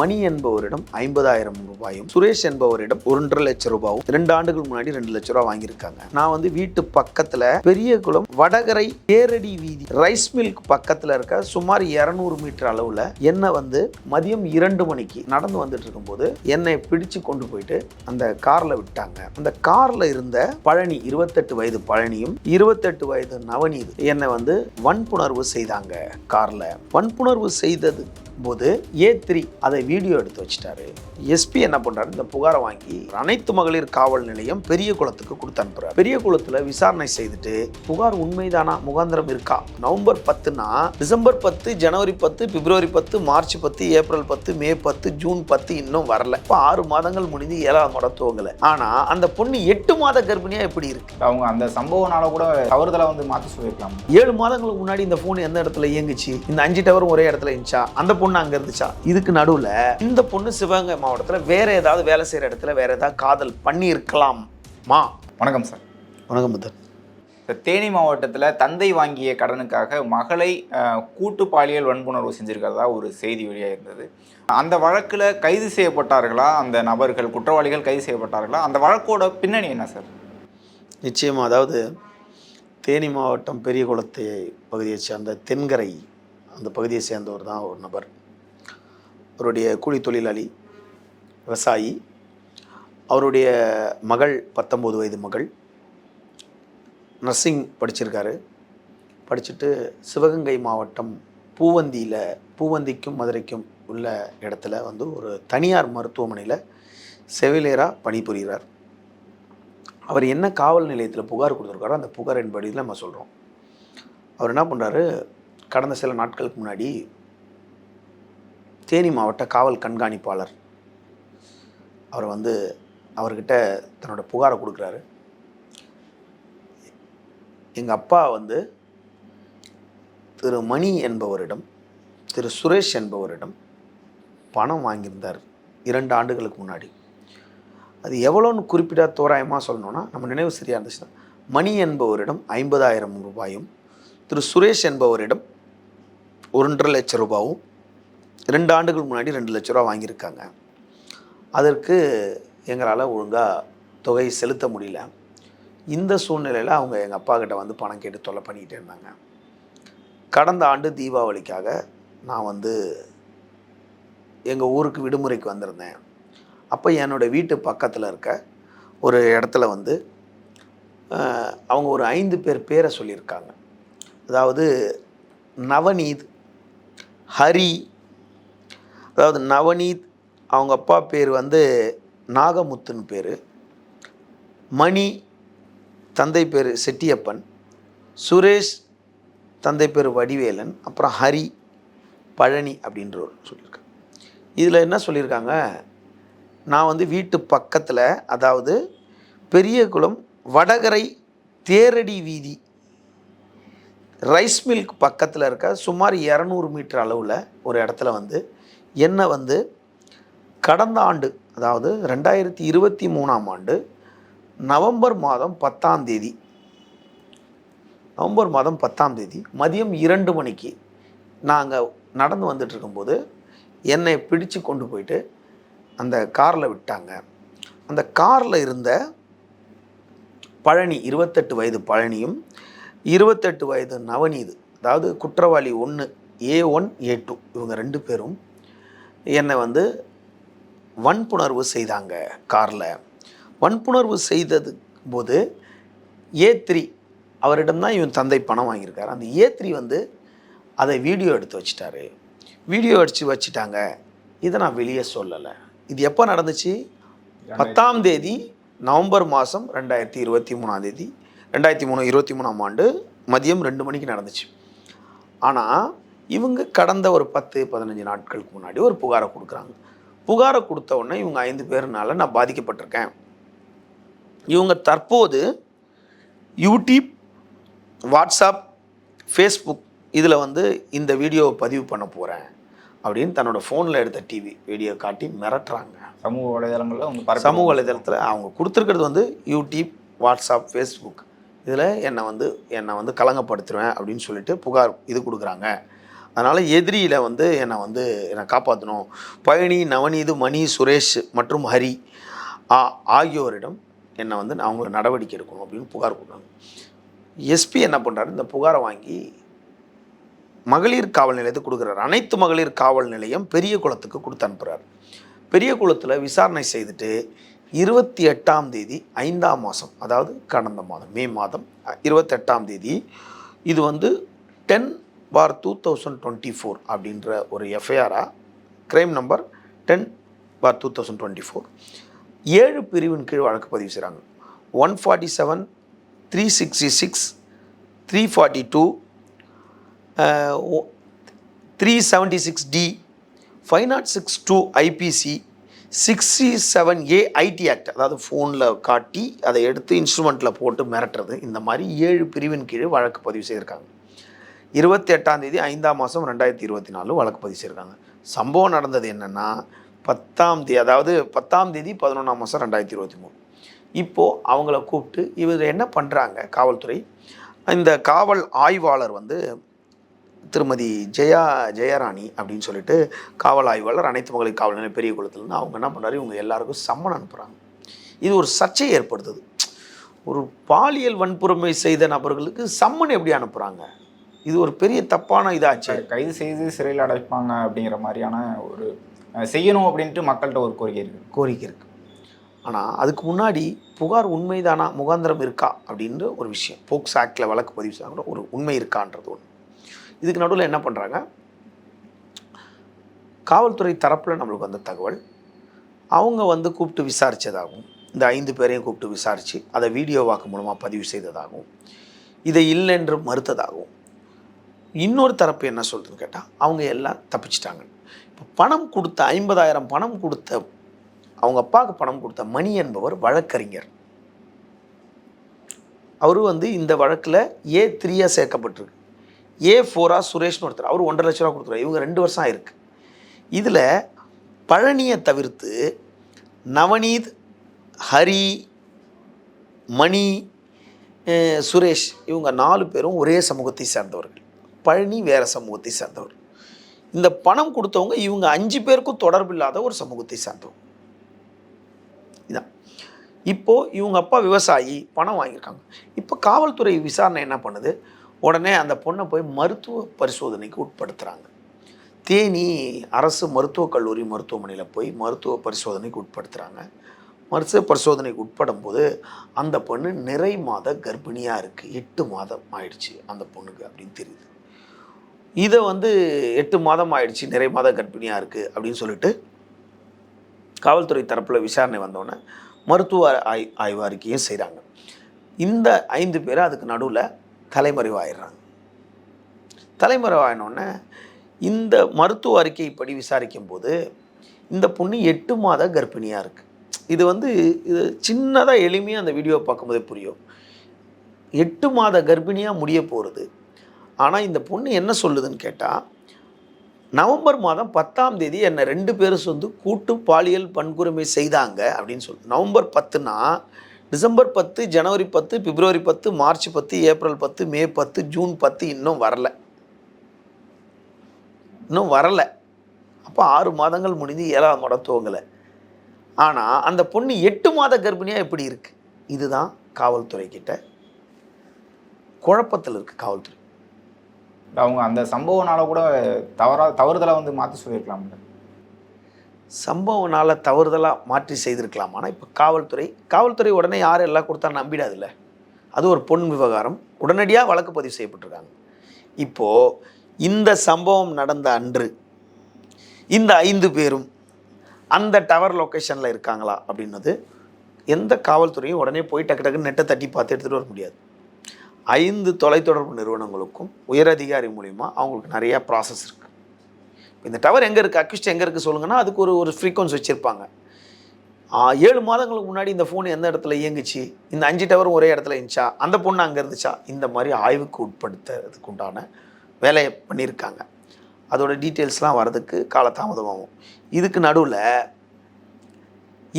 மணி என்பவரிடம் ஐம்பதாயிரம் ரூபாயும் சுரேஷ் என்பவரிடம் ஒன்றரை லட்சம் ரூபாயும் ரெண்டு ஆண்டுகள் முன்னாடி ரெண்டு லட்சம் ரூபாய் வாங்கியிருக்காங்க. நான் வந்து வீட்டு பக்கத்துல பெரியகுளம் வடகரை தேரடி வீதி ரைஸ் மில்க் பக்கத்துல இருக்க சுமார் 200 மீட்டர் அளவுல என்னை வந்து மதியம் இரண்டு மணிக்கு நடந்து வந்துட்டு இருக்கும்போது என்னை பிடிச்சு கொண்டு போயிட்டு அந்த கார்ல விட்டாங்க. அந்த கார்ல இருந்த பழனி இருபத்தெட்டு வயது பழனியும் இருபத்தெட்டு வயது நவநீத் என்னை வந்து வன்புணர்வு செய்தாங்க கார்ல. வன்புணர்வு செய்தது போது ஏ த்ரீ அதை வீடியோ எடுத்து வச்சிட்டாரு. எஸ்பி என்ன பண்றாரு? இந்த புகாரை வாங்கி அனைத்து மகளிர் காவல் நிலையம் பெரிய குளத்துக்கு கொடுத்து அனுப்புறாரு. பெரிய குளத்துல விசாரணை செய்துட்டு புகார் உண்மைதானா? முகாந்திரம் இருக்கா? நவம்பர் பத்துனா டிசம்பர் பத்து ஜனவரி பத்து பிப்ரவரி பத்து மார்ச் பத்து ஏப்ரல் பத்து மே பத்து ஜூன் பத்து இன்னும் வரல. இப்போ ஆறு மாதங்கள் முடிந்து ஏழாவது மாதம் துவங்கல. ஆனா அந்த பொண்ணு எட்டு மாத கர்ப்பிணியா எப்படி இருக்கு? அவங்க அந்த சம்பவனால கூட தவறுதலா வந்து மாற்றி சொல்லியிருக்கலாம். ஏழு மாதங்களுக்கு முன்னாடி இந்த ஃபோன் எந்த இடத்துல இயங்குச்சு? இந்த அஞ்சு டவரும் ஒரே இடத்துல இருந்துச்சா? அந்த பொண்ணு அங்க இருந்துச்சா? இதுக்கு நடுவுல இந்த பொண்ணு சிவகங்கை மாவட்டத்துல வேற ஏதாவது வேலை செய்யற இடத்துல வேற ஏதாவது காதல் பண்ணி இருக்கலாமா வணக்கம் சார். வணக்கம் புத்தர் இந்த தேனி மாவட்டத்தில் தந்தை வாங்கிய கடனுக்காக மகளை கூட்டு பாலியல் வன்புணர்வு செஞ்சிருக்கிறதா ஒரு செய்தி வெளியாக இருந்தது. அந்த வழக்கில் கைது செய்யப்பட்டார்களா? அந்த நபர்கள் குற்றவாளிகள் கைது செய்யப்பட்டார்களா? அந்த வழக்கோட பின்னணி என்ன சார்? நிச்சயமா அதாவது தேனி மாவட்டம் பெரியகுளத்தை பகுதியை சேர்ந்த தென்கரை அந்த பகுதியை சேர்ந்தவர் தான் ஒரு நபர். அவருடைய கூலி தொழிலாளி விவசாயி அவருடைய மகள் பத்தொம்போது வயது மகள் நர்சிங் படிச்சிருக்காரு. படிச்சுட்டு சிவகங்கை மாவட்டம் பூவந்தியில் பூவந்திக்கும் மதுரைக்கும் உள்ள இடத்துல வந்து ஒரு தனியார் மருத்துவமனையில் செவிலியராக பணிபுரிகிறார். அவர் என்ன காவல் நிலையத்தில் புகார் கொடுத்துருக்காரோ அந்த புகாரின் படியில் நம்ம சொல்கிறோம் அவர் என்ன பண்ணுறாரு கடந்த சில நாட்களுக்கு முன்னாடி தேனி மாவட்ட காவல் கண்காணிப்பாளர். அவர் வந்து அவர்கிட்ட தன்னோட புகாரை கொடுக்குறாரு. எங்கள் அப்பா வந்து திரு மணி என்பவரிடம் திரு சுரேஷ் என்பவரிடம் பணம் வாங்கியிருந்தார் இரண்டு ஆண்டுகளுக்கு முன்னாடி. அது எவ்வளோன்னு குறிப்பிட தோராயமாக சொல்லணும்னா நம்ம நினைவு சரியாக இருந்துச்சுன்னா மணி என்பவரிடம் ஐம்பதாயிரம் ரூபாயும் திரு சுரேஷ் என்பவரிடம் ஒன்றரை லட்சம் ரூபாவும் ரெண்டு ஆண்டுகள் முன்னாடி ரெண்டு லட்ச ரூபா வாங்கியிருக்காங்க. அதற்கு எங்களால் ஒழுங்காக தொகை செலுத்த முடியல. இந்த சூழ்நிலையில் அவங்க எங்கள் அப்பா கிட்ட வந்து பணம் கேட்டு தொல்லை பண்ணிக்கிட்டே இருந்தாங்க. கடந்த ஆண்டு தீபாவளிக்காக நான் வந்து எங்கள் ஊருக்கு விடுமுறைக்கு வந்திருந்தேன். அப்போ என்னோடய வீட்டு பக்கத்தில் இருக்க ஒரு இடத்துல வந்து அவங்க ஒரு ஐந்து பேர் பேரை சொல்லியிருக்காங்க. அதாவது நவநீத் ஹரி அதாவது நவநீத் அவங்க அப்பா பேர் வந்து நாகமுத்துன்னு பேர். மணி தந்தை பேர் செட்டியப்பன். சுரேஷ் தந்தை பேர் வடிவேலன். அப்புறம் ஹரி பழனி அப்படின்றவர் சொல்லியிருக்காங்க. இதில் என்ன சொல்லியிருக்காங்க? நான் வந்து வீட்டு பக்கத்தில் அதாவது பெரியகுளம் வடகரை தேரடி வீதி ரைஸ் மில்க் பக்கத்தில் இருக்க சுமார் இரநூறு மீட்டர் அளவில் ஒரு இடத்துல வந்து என்னை வந்து கடந்த ஆண்டு அதாவது ரெண்டாயிரத்தி இருபத்தி மூணாம் ஆண்டு நவம்பர் மாதம் பத்தாம் தேதி நவம்பர் மாதம் பத்தாம் தேதி மதியம் இரண்டு மணிக்கு நாங்கள் நடந்து வந்துட்டு இருக்கும்போது என்னை பிடிச்சு கொண்டு போயிட்டு அந்த காரில் விட்டாங்க. அந்த காரில் இருந்த பழனி இருபத்தெட்டு வயது பழனியும் இருபத்தெட்டு வயது நவநீது அதாவது குற்றவாளி ஒன்று ஏ ஒன் ஏ டூ இவங்க ரெண்டு பேரும் என்னை வந்து வன்புணர்வு செய்தாங்க காரில். வன்புணர்வு செய்தது போது ஏ த்ரீ அவரிடம் தான் இவன் தந்தை பணம் வாங்கியிருக்காரு. அந்த ஏ த்ரீ வந்து அதை வீடியோ எடுத்து வச்சிட்டாரு. வீடியோ அடித்து வச்சிட்டாங்க. இதை நான் வெளியே சொல்லலை. இது எப்போ நடந்துச்சு? பத்தாம் தேதி நவம்பர் மாதம் ரெண்டாயிரத்தி இருபத்தி மூணாம் தேதி ரெண்டாயிரத்தி மூணு இருபத்தி மூணாம் ஆண்டு மதியம் ரெண்டு மணிக்கு நடந்துச்சு. ஆனால் இவங்க கடந்த ஒரு பத்து பதினஞ்சு நாட்களுக்கு முன்னாடி ஒரு புகாரை கொடுக்குறாங்க. புகாரை கொடுத்த உடனே இவங்க ஐந்து பேர்னால நான் பாதிக்கப்பட்டிருக்கேன். இவங்க தற்போது யூடியூப் வாட்ஸ்அப் ஃபேஸ்புக் இதில் வந்து இந்த வீடியோவை பதிவு பண்ண போகிறேன் அப்படின்னு தன்னோட ஃபோனில் எடுத்த டிவி வீடியோ காட்டி மிரட்டுறாங்க. சமூக வலைதளங்களில் பரப்பி- சமூக வலைதளத்தில் அவங்க கொடுத்துருக்கிறது வந்து யூடியூப் வாட்ஸ்அப் ஃபேஸ்புக். இதில் என்னை வந்து என்னை வந்து கலங்கப்படுத்துவேன் அப்படின்னு சொல்லிட்டு புகார் இது கொடுக்குறாங்க. அதனால் எதிரியில் வந்து என்னை வந்து என்னை காப்பாற்றணும் பழனி நவநீது மணி சுரேஷ் மற்றும் ஹரி ஆ ஆகியோரிடம் என்னை வந்து நான் அவங்கள நடவடிக்கை எடுக்கணும் அப்படின்னு புகார் கொடுத்தாங்க எஸ்பி என்ன பண்ணுறாரு இந்த புகாரை வாங்கி மகளிர் காவல் நிலையத்துக்கு கொடுக்குறாரு. அனைத்து மகளிர் காவல் நிலையம் பெரிய குளத்துக்கு கொடுத்து அனுப்புகிறார் பெரிய குளத்தில் விசாரணை செய்துட்டு இருபத்தி எட்டாம் தேதி ஐந்தாம் மாதம் அதாவது கடந்த மாதம் மே மாதம் இருபத்தெட்டாம் தேதி இது வந்து ten bar two thousand twenty four அப்படின்ற ஒரு எஃப்ஐஆராக crime number ten bar two thousand twenty four. ஏழு பிரிவின் கீழ் வழக்கு பதிவு செய்கிறாங்க one forty seven three sixty six three forty two three seventy six D five nought six two IPC sixty seven A IT act அதாவது ஃபோனில் காட்டி அதை எடுத்து இன்ஸ்ட்ருமெண்ட்டில் போட்டு மிரட்டுறது இந்த மாதிரி ஏழு பிரிவின் கீழ் வழக்கு பதிவு செய்திருக்காங்க. இருபத்தி எட்டாம் தேதி ஐந்தாம் மாதம் ரெண்டாயிரத்தி இருபத்தி நாலு வழக்கு பதிவு செய்திருக்காங்க சம்பவம் நடந்தது என்னென்னா பத்தாம் தேதி அதாவது பத்தாம் தேதி பதினொன்றாம் மாதம் ரெண்டாயிரத்தி இருபத்தி மூணு. இப்போது அவங்கள கூப்பிட்டு இவர் என்ன பண்ணுறாங்க காவல்துறை? இந்த காவல் ஆய்வாளர் வந்து திருமதி ஜெயா ஜெயராணி அப்படின்னு சொல்லிட்டு காவல் ஆய்வாளர் அனைத்து மகளிர் காவல் நிலையம் பெரிய குளத்துலேருந்து அவங்க என்ன பண்ணுறாரு இவங்க எல்லாருக்கும் சம்மன் அனுப்புகிறாங்க இது ஒரு சர்ச்சையை ஏற்படுத்துது. ஒரு பாலியல் வன்கொடுமை செய்த நபர்களுக்கு சம்மன் எப்படி அனுப்புகிறாங்க இது ஒரு பெரிய தப்பான இதாச்சு. கைது செய்து சிறையில் அடைப்பாங்க அப்படிங்கிற மாதிரியான ஒரு செய்யணும் அப்படின்ட்டு மக்கள்கிட்ட ஒரு கோரிக்கை இருக்குது கோரிக்கை இருக்குது ஆனால் அதுக்கு முன்னாடி புகார் உண்மைதானா முகாந்திரம் இருக்கா அப்படின்ற ஒரு விஷயம். போக்ஸ் ஆக்டில் வழக்கு பதிவு செய்யக்கூட ஒரு உண்மை இருக்கான்றது ஒன்று இதுக்கு நடுவில் என்ன பண்ணுறாங்க காவல்துறை தரப்பில் நம்மளுக்கு வந்த தகவல் அவங்க வந்து கூப்பிட்டு விசாரித்ததாகவும் இந்த ஐந்து பேரையும் கூப்பிட்டு விசாரித்து அதை வீடியோ வாக்கு மூலமாக பதிவு செய்ததாகவும் இதை இல்லை என்று மறுத்ததாகவும் இன்னொரு தரப்பு என்ன சொல்கிறதுன்னு கேட்டால் அவங்க எல்லாம் தப்பிச்சிட்டாங்க. இப்போ பணம் கொடுத்த ஐம்பதாயிரம் பணம் கொடுத்த அவங்க அப்பாவுக்கு பணம் கொடுத்த மணி என்பவர் வழக்கறிஞர். அவரு வந்து இந்த வழக்கில் ஏ த்ரீயாக சேர்க்கப்பட்டிருக்கு. ஏ ஃபோரா சுரேஷ்னு ஒருத்தர் அவர் ஒன்றரை லட்ச ரூபா கொடுத்துருவார். இவங்க ரெண்டு வருஷம் ஆயிருக்கு. இதில் பழனியை தவிர்த்து நவநீத் ஹரி மணி சுரேஷ் இவங்க நாலு பேரும் ஒரே சமூகத்தை சேர்ந்தவர்கள். பழனி வேறு சமூகத்தை சேர்ந்தவர். இந்த பணம் கொடுத்தவங்க இவங்க அஞ்சு பேருக்கும் தொடர்பு இல்லாத ஒரு சமூகத்தை சேர்ந்தவங்க இதான். இப்போது இவங்க அப்பா விவசாயி பணம் வாங்கியிருக்காங்க. இப்போ காவல்துறை விசாரணை என்ன பண்ணுது? உடனே அந்த பொண்ணை போய் மருத்துவ பரிசோதனைக்கு உட்படுத்துகிறாங்க தேனி அரசு மருத்துவக் கல்லூரி மருத்துவமனையில் போய் மருத்துவ பரிசோதனைக்கு உட்படுத்துகிறாங்க மருத்துவ பரிசோதனைக்கு உட்படும் போது அந்த பொண்ணு நிறை மாத கர்ப்பிணியாக இருக்குது எட்டு மாதம் ஆயிடுச்சு அந்த பொண்ணுக்கு அப்படின்னு தெரியுது. இதை வந்து எட்டு மாதம் ஆயிடுச்சு நிறை மாத கர்ப்பிணியாக இருக்குது அப்படின்னு சொல்லிட்டு காவல்துறை தரப்பில் விசாரணை வந்தோடனே மருத்துவ ஆய் ஆய்வு அறிக்கையும் செய்கிறாங்க இந்த ஐந்து பேர் அதுக்கு நடுவில் தலைமறைவாயிடுறாங்க. தலைமறைவாயினோடனே இந்த மருத்துவ அறிக்கைப்படி விசாரிக்கும் போது இந்த பொண்ணு எட்டு மாத கர்ப்பிணியாக இருக்குது இது வந்து இது சின்னதாக எளிமையாக அந்த வீடியோ பார்க்கும்போதே புரியும். எட்டு மாத கர்ப்பிணியாக முடிய போகிறது ஆனால் இந்த பொண்ணு என்ன சொல்லுதுன்னு கேட்டால் நவம்பர் மாதம் பத்தாம் தேதி என்னை ரெண்டு பேரும் சொந்து கூட்டு பாலியல் வன்கொடுமை செய்தாங்க அப்படின்னு சொல்லுது. நவம்பர் பத்துனா டிசம்பர் பத்து ஜனவரி பத்து பிப்ரவரி பத்து மார்ச் பத்து ஏப்ரல் பத்து மே பத்து ஜூன் பத்து இன்னும் வரல. இன்னும் வரலை. அப்போ ஆறு மாதங்கள் முடிஞ்சு ஏழாவது மாதம் துவங்கலை. ஆனால் அந்த பொண்ணு எட்டு மாத கர்ப்பிணியாக எப்படி இருக்குது இதுதான் காவல்துறை கிட்ட குழப்பத்தில் இருக்குது காவல்துறை. அவங்க அந்த சம்பவனால கூட தவறா தவறுதலாக வந்து மாற்றி சொல்லியிருக்கலாம்ல. சம்பவனால் தவறுதலாக மாற்றி செய்திருக்கலாம். ஆனால் இப்போ காவல்துறை காவல்துறை உடனே யார் எல்லாம் கொடுத்தா நம்பிடாதுல்ல? அது ஒரு பொன் விவகாரம். உடனடியாக வழக்கு பதிவு செய்யப்பட்டிருக்காங்க. இப்போது இந்த சம்பவம் நடந்த அன்று இந்த ஐந்து பேரும் அந்த டவர் லொக்கேஷனில் இருக்காங்களா அப்படின்னது எந்த காவல்துறையும் உடனே போய் டக்கு டக்குன்னு நெட்டை தட்டி பார்த்து எடுத்துகிட்டு வர முடியாது. ஐந்து தொலைத்தொடர்பு நிறுவனங்களுக்கும் உயரதிகாரி மூலிமா அவங்களுக்கு நிறைய ப்ராசஸ் இருக்குது இந்த டவர் எங்கே இருக்குது அக்யூஸ்ட் எங்கே இருக்குது சொல்லுங்கன்னா அதுக்கு ஒரு ஒரு ஃப்ரீக்வன்சி வச்சுருப்பாங்க. ஏழு மாதங்களுக்கு முன்னாடி இந்த ஃபோன் எந்த இடத்துல இயங்குச்சு? இந்த அஞ்சு டவரும் ஒரே இடத்துல இருந்துச்சா? அந்த பொண்ணு அங்கே இருந்துச்சா? இந்த மாதிரி ஆய்வுக்கு உட்படுத்துறதுக்கு உண்டான வேலையை பண்ணியிருக்காங்க. அதோட டீட்டெயில்ஸ்லாம் வர்றதுக்கு காலதாமதமாகும். இதுக்கு நடுவில்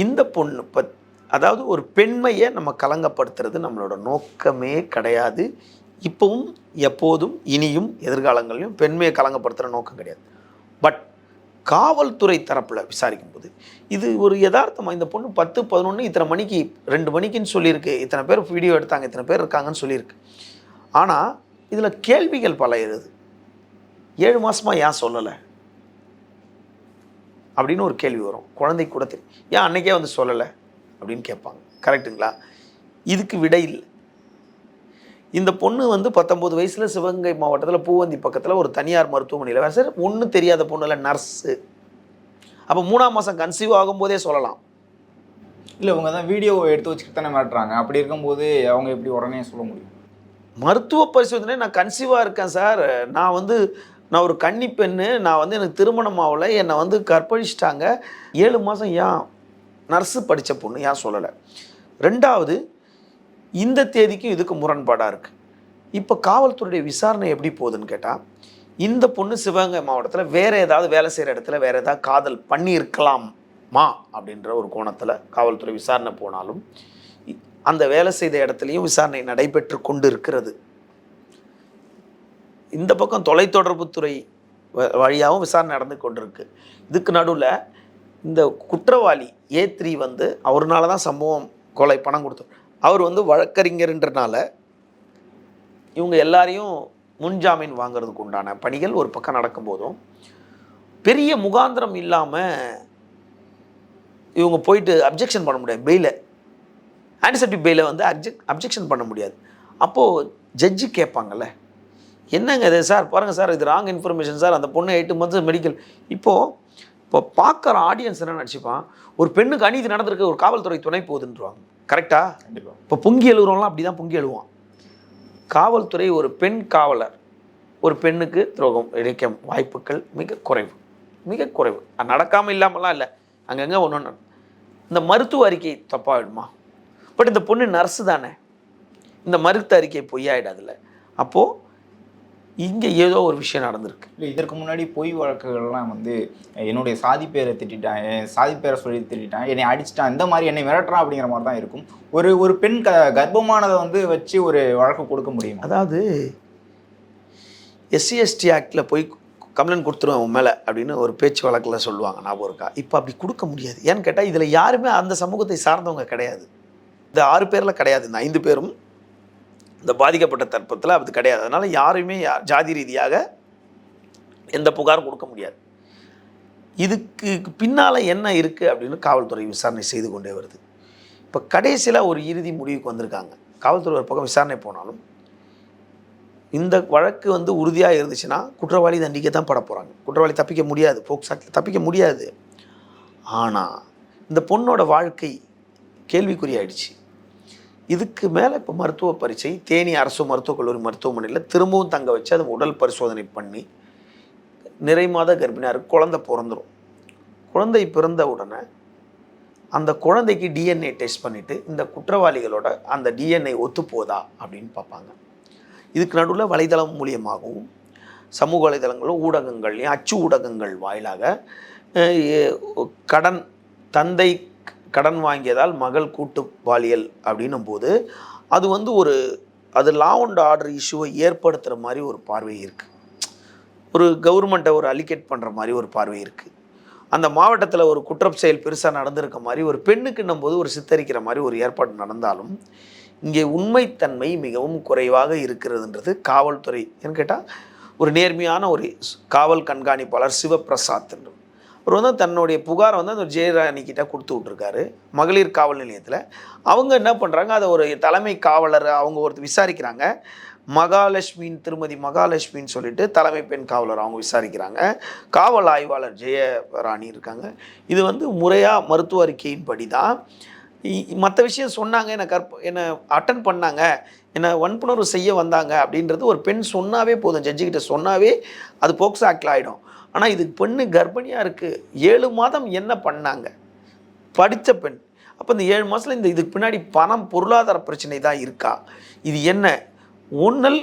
இந்த பொண்ணு பத் அதாவது ஒரு பெண்மையை நம்ம கலங்கப்படுத்துறது நம்மளோட நோக்கமே கிடையாது. இப்போவும் எப்போதும் இனியும் எதிர்காலங்களிலும் பெண்மையை கலங்கப்படுத்துகிற நோக்கம் கிடையாது. பட் காவல்துறை தரப்பில் விசாரிக்கும் போது இது ஒரு யதார்த்தமாக இந்த பொண்ணு பத்து பதினொன்று இத்தனை மணிக்கு ரெண்டு மணிக்குன்னு சொல்லியிருக்கு. இத்தனை பேர் வீடியோ எடுத்தாங்க இத்தனை பேர் இருக்காங்கன்னு சொல்லியிருக்கு. ஆனால் இதில் கேள்விகள் பல எழுது ஏழு மாதமாக ஏன் சொல்லலை? அப்படின்னு ஒரு கேள்வி வரும். குழந்தை கூட தெரியும் ஏன் அன்னைக்கே வந்து சொல்லலை? அப்படின்னு கேட்பாங்க. கரெக்ட்டுங்களா இதுக்கு விடை இல்லை. இந்த பொண்ணு வந்து பத்தொம்போது வயசில் சிவகங்கை மாவட்டத்தில் பூவந்தி பக்கத்தில் ஒரு தனியார் மருத்துவமனையில் வேறு சார் ஒன்றும் தெரியாத பொண்ணு இல்லை நர்ஸு. அப்போ மூணாம் மாதம் கன்சீவ் ஆகும்போதே சொல்லலாம். இல்லை அவங்க தான் வீடியோ எடுத்து வச்சுக்கிட்டு தானே மிரட்டுறாங்க அப்படி இருக்கும்போது அவங்க எப்படி உடனே சொல்ல முடியும்? மருத்துவ பரிசோதனை நான் கன்சீவாக இருக்கேன் சார். நான் வந்து நான் ஒரு கன்னி பெண்ணு. நான் வந்து எனக்கு திருமணம் ஆகலை. என்னை வந்து கற்பழிச்சிட்டாங்க. ஏழு மாதம் ஏன் நர்ஸு படித்த பொண்ணு ஏன் சொல்லலை? ரெண்டாவது இந்த தேதிக்கும் இதுக்கு முரண்பாடாக இருக்குது இப்போ காவல்துறையுடைய விசாரணை எப்படி போகுதுன்னு கேட்டால் இந்த பொண்ணு சிவகங்கை மாவட்டத்தில் வேறு ஏதாவது வேலை செய்கிற இடத்துல வேறு ஏதாவது காதல் பண்ணியிருக்கலாமா அப்படின்ற ஒரு கோணத்தில் காவல்துறை விசாரணை போனாலும் அந்த வேலை செய்த இடத்துலையும் விசாரணை நடைபெற்று கொண்டு இருக்கிறது இந்த பக்கம் தொலைத்தொடர்புத்துறை வ- வழியாகவும் விசாரணை நடந்து கொண்டிருக்கு. இதுக்கு நடுவில் இந்த குற்றவாளி ஏ த்ரீ வந்து அவர்னால தான் சம்பவம் கொலை பணம் கொடுத்தோம் அவர் வந்து வழக்கறிஞர்ன்றனால இவங்க எல்லாரையும் முன்ஜாமீன் வாங்குறதுக்கு உண்டான பணிகள் ஒரு பக்கம் நடக்கும்போதும் பெரிய முகாந்திரம் இல்லாமல் இவங்க போயிட்டு அப்ஜெக்ஷன் பண்ண முடியாது. பெயில ஆன்டிசெப்டிக் பெயில வந்து அப்ஜெக் அப்ஜெக்ஷன் பண்ண முடியாது. அப்போது ஜட்ஜு கேட்பாங்கல்ல என்னங்க இது சார்? பாருங்கள் சார் இது ராங் இன்ஃபர்மேஷன் சார். அந்த பொண்ணு எயிட்டு மந்த்ஸ் மெடிக்கல் இப்போது இப்போ பார்க்குற ஆடியன்ஸ் என்ன நினச்சிப்பான்? ஒரு பெண்ணுக்கு அநீதி நடந்திருக்கு ஒரு காவல்துறை துணை போகுதுன்றவாங்க. கரெக்டா கண்டிப்பாக இப்போ பொங்கி எழுவுறவங்களாம் அப்படி தான் பொங்கி எழுவான் காவல்துறை ஒரு பெண் காவலர் ஒரு பெண்ணுக்கு துரோகம் இழைக்க வாய்ப்புகள் மிக குறைவு மிக குறைவு. அது நடக்காமல் இல்லாமலாம் இல்லை. அங்கங்கே ஒன்று ஒன்று இந்த மருத்துவ அறிக்கை தப்பாகிடுமா பட் இந்த பொண்ணு நர்ஸு தானே. இந்த மருத்துவ அறிக்கை பொய்யாயிடாதுல்ல. அப்போது இங்கே ஏதோ ஒரு விஷயம் நடந்திருக்கு. இல்லை இதற்கு முன்னாடி பொய் வழக்குகள்லாம் வந்து என்னுடைய சாதி பேரை திட்டான் என் சாதி பேரை சொல்லி திட்டான் என்னை அடிச்சிட்டான் இந்த மாதிரி என்னை மிரட்டுறான் அப்படிங்கிற மாதிரி தான் இருக்கும். ஒரு ஒரு பெண் க கர்ப்பமானதை வந்து வச்சு ஒரு வழக்கு கொடுக்க முடியுமா? அதாவது எஸ்சி எஸ்டி ஆக்டில் போய் கம்ப்ளைண்ட் கொடுத்துருவேன் உன் மேலே அப்படின்னு ஒரு பேச்சு வழக்கில் சொல்லுவாங்க ஞாபகம் இருக்கா? இப்போ அப்படி கொடுக்க முடியாது. ஏன்னு கேட்டால் இதில் யாருமே அந்த சமூகத்தை சார்ந்தவங்க கிடையாது. இந்த ஆறு பேரில் கிடையாது இந்த ஐந்து பேரும். இந்த பாதிக்கப்பட்ட தர்ப்பத்தில் அது கிடையாது. அதனால் யாருமே ஜாதி ரீதியாக எந்த புகாரும் கொடுக்க முடியாது. இதுக்கு பின்னால் என்ன இருக்குது அப்படின்னு காவல்துறை விசாரணை செய்து கொண்டே வருது. இப்போ கடைசியில் ஒரு இறுதி முடிவுக்கு வந்திருக்காங்க. காவல்துறை ஒரு பக்கம் விசாரணை போனாலும் இந்த வழக்கு வந்து உறுதியாக இருந்துச்சுன்னா குற்றவாளி தண்டிக்க தான் பட போகிறாங்க குற்றவாளி தப்பிக்க முடியாது. போக்சாட்டில் தப்பிக்க முடியாது. ஆனால் இந்த பொண்ணோட வாழ்க்கை கேள்விக்குறியாயிடுச்சு. இதுக்கு மேலே இப்போ மருத்துவ பரீட்சை தேனி அரசு மருத்துவக் கல்லூரி மருத்துவமனையில் திரும்பவும் தங்க வச்சு அது உடல் பரிசோதனை பண்ணி நிறை மாத கர்ப்பிணியாருக்கு குழந்தை பிறந்துடும் குழந்தை பிறந்த உடனே அந்த குழந்தைக்கு டிஎன்ஏ டெஸ்ட் பண்ணிவிட்டு இந்த குற்றவாளிகளோட அந்த டிஎன்ஏ ஒத்துப்போதா அப்படின்னு பார்ப்பாங்க. இதுக்கு நடுவில் வலைதளம் மூலியமாகவும் சமூக வலைதளங்களும் ஊடகங்கள்லையும் அச்சு ஊடகங்கள் வாயிலாக கடன் தந்தை கடன் வாங்கியதால் மகள் கூட்டு பாலியல் அப்படின்னும் போது அது வந்து ஒரு அது லா அண்ட் ஆர்டர் இஷ்யூவை ஏற்படுத்துகிற மாதிரி ஒரு பார்வை இருக்குது ஒரு கவர்மெண்ட்டை ஒரு அலிகேட் பண்ணுற மாதிரி ஒரு பார்வை இருக்குது அந்த மாவட்டத்தில் ஒரு குற்றம் செயல் பெருசாக நடந்திருக்க மாதிரி ஒரு பெண்ணுக்குன்னும் போது ஒரு சித்தரிக்கிற மாதிரி ஒரு ஏற்பாடு நடந்தாலும் இங்கே உண்மைத்தன்மை மிகவும் குறைவாக இருக்கிறதுன்றது காவல்துறை. ஏன்னு கேட்டால் ஒரு நேர்மையான ஒரு காவல் கண்காணிப்பாளர் சிவபிரசாத் என்று. இவர் வந்து தன்னுடைய புகாரை வந்து அந்த ஜெயராணி கிட்ட கொடுத்து விட்ருக்காரு மகளிர் காவல் நிலையத்தில். அவங்க என்ன பண்ணுறாங்க அதை ஒரு தலைமை காவலர் அவங்க ஒருத்தர் விசாரிக்கிறாங்க. மகாலட்சுமின் திருமதி மகாலட்சுமின்னு சொல்லிட்டு தலைமை பெண் காவலர் அவங்க விசாரிக்கிறாங்க. காவல் ஆய்வாளர் ஜெயராணி இருக்காங்க. இது வந்து முறையாக மருத்துவ அறிக்கையின்படி தான் மற்ற விஷயம் சொன்னாங்க என்னை கற்ப என்னை அட்டன் பண்ணாங்க என்னை வன்புணர்வு செய்ய வந்தாங்க அப்படின்றது ஒரு பெண் சொன்னாவே போதும் ஜட்ஜிக்கிட்ட சொன்னாவே அது போக்சோ ஆக்டில் ஆகிடும் ஆனால் இது பெண்ணு கர்ப்பிணியாக இருக்குது ஏழு மாதம் என்ன பண்ணாங்க? படித்த பெண். அப்போ இந்த ஏழு மாதத்தில் இந்த இதுக்கு பின்னாடி பணம் பொருளாதார பிரச்சனை தான் இருக்கா? இது என்ன? ஒன்னல்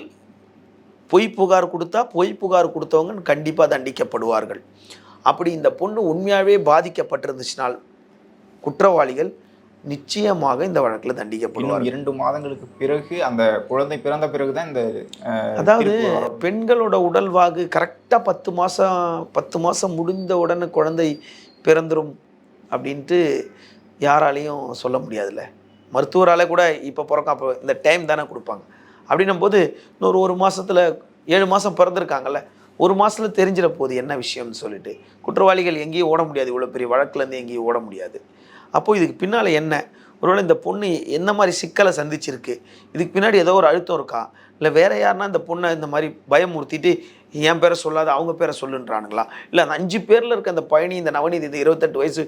பொய் புகார் கொடுத்தா பொய் புகார் கொடுத்தவங்க கண்டிப்பாக தண்டிக்கப்படுவார்கள். அப்படி இந்த பொண்ணு உண்மையாகவே பாதிக்கப்பட்டிருந்துச்சுனால் குற்றவாளிகள் நிச்சயமாக இந்த வழக்கில் தண்டிக்கப்படுவார் இன்னும் இரண்டு மாதங்களுக்கு பிறகு அந்த குழந்தை பிறந்த பிறகுதான் இந்த அஹ், அதாவது. பெண்களோட உடல்வாகு கரெக்டாக பத்து மாதம் பத்து மாதம் முடிந்த உடனே குழந்தை பிறந்துரும் அப்படின்ட்டு யாராலையும் சொல்ல முடியாதுல்ல. மருத்துவரால் கூட இப்போ பிறக்கும் அப்போ இந்த டைம் தானே கொடுப்பாங்க. அப்படின்னும் போது இன்னொரு ஒரு மாசத்துல ஏழு மாதம் பிறந்திருக்காங்கல்ல ஒரு மாசத்துல தெரிஞ்சிட போகுது என்ன விஷயம்னு சொல்லிட்டு குற்றவாளிகள் எங்கேயும் ஓட முடியாது. இவ்வளோ பெரிய வழக்குலேருந்து எங்கேயும் ஓட முடியாது. அப்போது இதுக்கு பின்னால் என்ன? ஒருவேளை இந்த பொண்ணு என்ன மாதிரி சிக்கலை சந்திச்சிருக்கு? இதுக்கு பின்னாடி ஏதோ ஒரு அழுத்தம் இருக்கா? இல்லை வேறு யாருன்னா இந்த பொண்ணை இந்த மாதிரி பயமுறுத்திட்டு என் பேரை சொல்லாத அவங்க பேரை சொல்லுன்றானுங்களா? இல்லை அந்த அஞ்சு பேரில் இருக்க அந்த பயணி இந்த நவநீதி இந்த இருபத்தெட்டு வயசு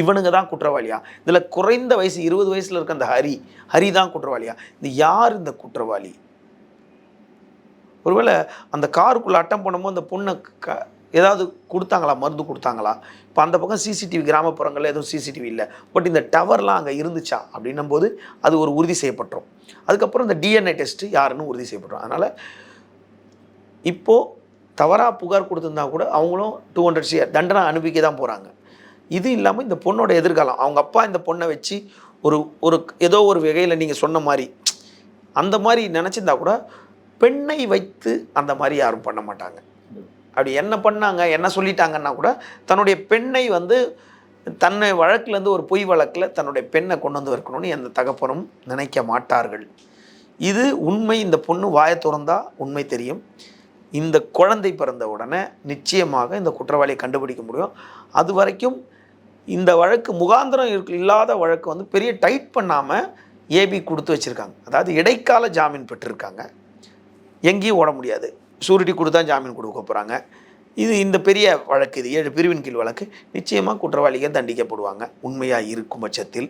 இவனுங்க தான் குற்றவாளியா? இதில் குறைந்த வயசு இருபது வயசில் இருக்க அந்த ஹரி ஹரி தான் குற்றவாளியா? இந்த யார் இந்த குற்றவாளி? ஒருவேளை அந்த காருக்குள்ளே அட்டம் பண்ணும்போது அந்த பொண்ணை க ஏதாவது கொடுத்தாங்களா? மருந்து கொடுத்தாங்களா? இப்போ அந்த பக்கம் சிசிடிவி கிராமப்புறங்களில் எதுவும் சிசிடிவி இல்லை. பட் இந்த டவர்லாம் அங்கே இருந்துச்சா? அப்படின்னும் போது அது ஒரு உறுதி செய்யப்பட்டுரும். அதுக்கப்புறம் இந்த டிஎன்ஏ டெஸ்ட்டு யாருன்னு உறுதி செய்யப்பட்டுரும். அதனால் இப்போது தவறாக புகார் கொடுத்துருந்தா கூட அவங்களும் டூ ஹண்ட்ரட் சிஆர் தண்டனை அனுப்பிக்க தான் போகிறாங்க இது இல்லாமல் இந்த பொண்ணோட எதிர்காலம். அவங்க அப்பா இந்த பொண்ணை வச்சு ஒரு ஒரு ஏதோ ஒரு வகையில் நீங்கள் சொன்ன மாதிரி அந்த மாதிரி நினச்சிருந்தா கூட பெண்ணை வைத்து அந்த மாதிரி யாரும் பண்ண மாட்டாங்க. அப்படி என்ன பண்ணாங்க என்ன சொல்லிட்டாங்கன்னா கூட தன்னுடைய பெண்ணை வந்து தன்னை வழக்கிலேருந்து ஒரு பொய் வழக்கில் தன்னுடைய பெண்ணை கொண்டு வந்து வைக்கணும்னு எந்த தகப்பனும் நினைக்க மாட்டார்கள். இது உண்மை இந்த பொண்ணு வாயை திறந்தா உண்மை தெரியும். இந்த குழந்தை பிறந்த உடனே நிச்சயமாக இந்த குற்றவாளியை கண்டுபிடிக்க முடியும். அது வரைக்கும் இந்த வழக்கு முகாந்திரம் இல்லாத வழக்கு வந்து பெரிய டைட் பண்ணாமல் ஏபி கொடுத்து வச்சுருக்காங்க. அதாவது இடைக்கால ஜாமீன் பெற்றிருக்காங்க. எங்கேயும் ஓட முடியாது. சூரிட்டி கொடுத்தா ஜாமீன் கொடுக்க போகிறாங்க இது இந்த பெரிய வழக்கு இது ஏழு பிரிவின் கீழ் வழக்கு. நிச்சயமாக குற்றவாளிகள் தண்டிக்கப்படுவாங்க. உண்மையாக இருக்கும் பட்சத்தில்.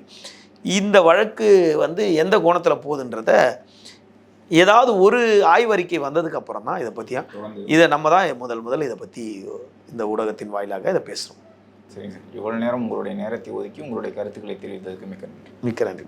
இந்த வழக்கு வந்து எந்த கோணத்தில் போகுதுன்றத ஏதாவது ஒரு ஆய்வறிக்கை வந்ததுக்கு அப்புறம் தான் இதை பற்றியா இதை நம்ம தான் முதல் முதல் இதை பற்றி இந்த ஊடகத்தின் வாயிலாக இதை பேசுகிறோம் சரிங்க சார். இவ்வளவு நேரம் உங்களுடைய நேரத்தை ஒதுக்கி உங்களுடைய கருத்துக்களை தெரிவித்ததுக்கு மிக்க நன்றி. மிக்க நன்றி.